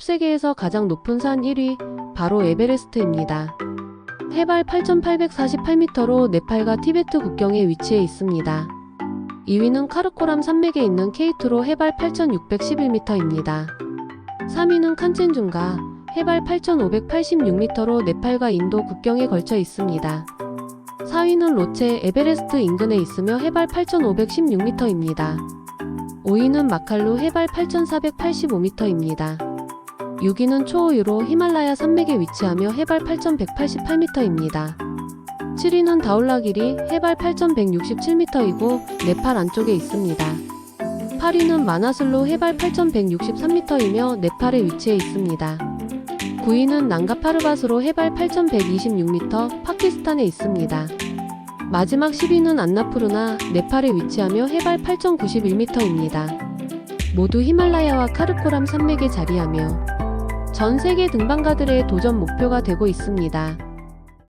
세계에서 가장 높은 산 1위, 바로 에베레스트입니다. 해발 8,848m로 네팔과 티베트 국경에 위치해 있습니다. 2위는 카르코람 산맥에 있는 K2로 해발 8,611m입니다. 3위는 칸첸중가, 해발 8,586m로 네팔과 인도 국경에 걸쳐 있습니다. 4위는 로체 에베레스트 인근에 있으며 해발 8,516m입니다. 5위는 마칼루 해발 8,485m입니다. 6위는 초우유로 히말라야 산맥에 위치하며 해발 8,188m입니다. 7위는 다울라길이 해발 8,167m이고 네팔 안쪽에 있습니다. 8위는 마나슬로 해발 8,163m이며 네팔에 위치해 있습니다. 9위는 난가파르바스로 해발 8,126m 파키스탄에 있습니다. 마지막 10위는 안나푸르나 네팔에 위치하며 해발 8,091m입니다. 모두 히말라야와 카르코람 산맥에 자리하며 전 세계 등반가들의 도전 목표가 되고 있습니다.